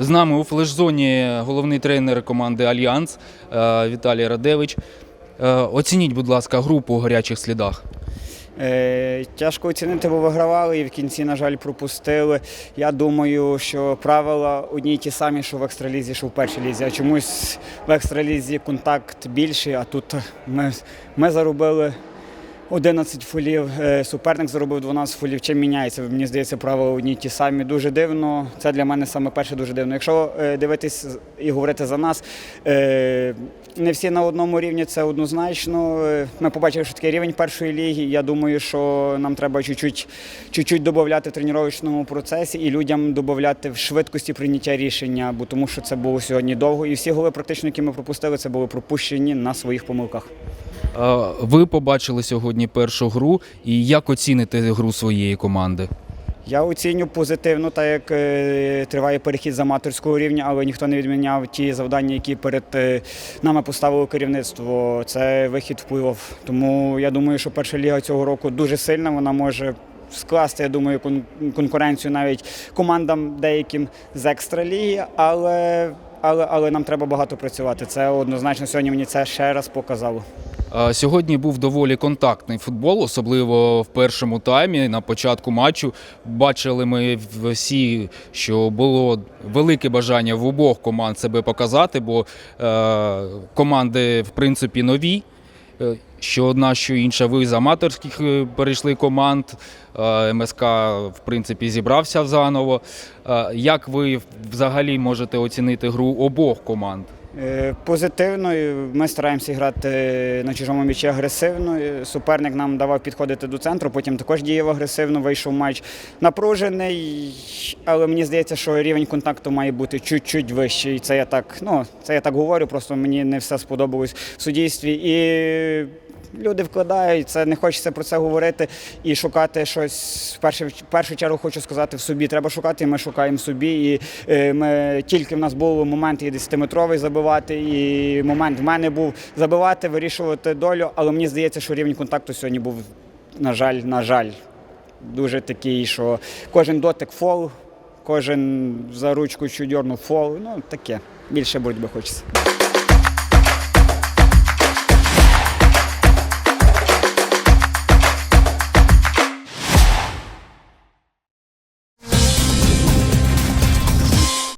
з нами у флеш-зоні головний тренер команди Альянс е, Віталій Радевич. Е, Оцініть, будь ласка, групу у гарячих слідах. Е, Тяжко оцінити, бо вигравали і в кінці, на жаль, пропустили. Я думаю, що правила одні й ті самі, що в екстралізі, що в першій лізі. А чомусь в екстралізі контакт більший, а тут ми, ми заробили 11 фолів, е, суперник заробив 12 фолів. Чим міняється? Мені здається, правила одні ті самі. Дуже дивно. Це для мене саме перше дуже дивно. Якщо е, дивитись і говорити за нас, е, не всі на одному рівні, це однозначно. Ми побачили, що такий рівень першої ліги. Я думаю, що нам треба чуть-чуть, чуть-чуть додати в тренувальному процесі і людям додати в швидкості прийняття рішення, бо тому що це було сьогодні довго. І всі голи, практично, які ми пропустили, це були пропущені на своїх помилках. Ви побачили сьогодні першу гру, і як оціните гру своєї команди? Я оціню позитивно, так як е, триває перехід з аматорського рівня, але ніхто не відміняв ті завдання, які перед е, нами поставило керівництво. Це вихід в. Тому я думаю, що перша ліга цього року дуже сильна. Вона може скласти, я думаю, конкуренцію навіть командам деяким з екстраліги, але, але, але нам треба багато працювати. Це однозначно сьогодні мені це ще раз показало. Сьогодні був доволі контактний футбол, особливо в першому таймі. На початку матчу бачили ми всі, що було велике бажання в обох команд себе показати, бо е, команди, в принципі, нові. Е, Що одна, що інша, ви з аматорських е, перейшли команд. е, МСК, в принципі, зібрався заново. Як ви взагалі можете оцінити гру обох команд? Е, Позитивно. Ми стараємося грати на чужому м'ячі агресивно. Суперник нам давав підходити до центру, потім також діяв агресивно, вийшов матч напружений, але мені здається, що рівень контакту має бути чуть-чуть вищий. Це я так, ну, це я так говорю, просто мені не все сподобалось в суддівстві. І люди вкладають, це не хочеться про це говорити і шукати щось. В першу, в першу чергу хочу сказати в собі. Треба шукати, і ми шукаємо собі. І е, ми тільки в нас був момент і 10-метровий забивати, і момент в мене був забивати, вирішувати долю. Але мені здається, що рівень контакту сьогодні був, на жаль, на жаль, дуже такий, що кожен дотик фол, кожен за ручку чудьорнув фол. Ну таке. Більше боротьби хочеться.